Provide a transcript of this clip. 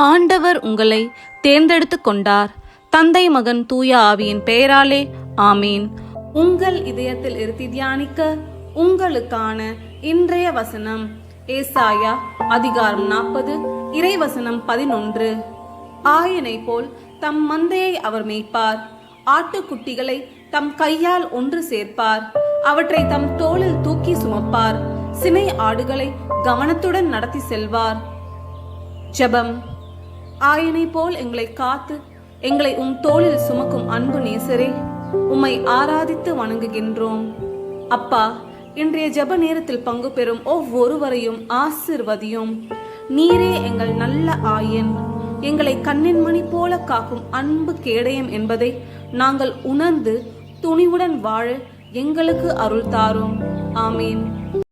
ஆண்டவர் உங்களை தேர்ந்தெடுத்து கொண்டார். தந்தை மகன் தூய ஆவியின் பெயராலே ஆமீன். உங்கள் இதயத்தில் இருத்தி தியானிக்க உங்களுக்கான இன்றைய வசனம் ஏசாயா அதிகாரம் நாற்பது இறைவசனம் பதினொன்று. ஆயனை போல் தம் மந்தையை அவர் மேய்ப்பார். ஆட்டுக்குட்டிகளை தம் கையால் ஒன்று சேர்ப்பார். அவற்றை தம் தோளில் தூக்கி சுமப்பார். சினை ஆடுகளை கவனத்துடன் நடத்தி செல்வார். ஜெபம். ஆயனை போல் எங்களை காத்து எங்களை உம் தோளில் சுமக்கும் அன்பு நேசரே உம்மை ஆராதித்து வணங்குகின்றோம். அப்பா இன்றைய ஜெப நேரத்தில் பங்கு பெறும் ஒவ்வொருவரையும் ஆசிர்வதியும். நீரே எங்கள் நல்ல ஆயன். எங்களை கண்ணின் மணி போல காக்கும் அன்பு கேடயம் என்பதை நாங்கள் உணர்ந்து துணிவுடன் வாழ எங்களுக்கு அருள் தாரும். ஆமீன்.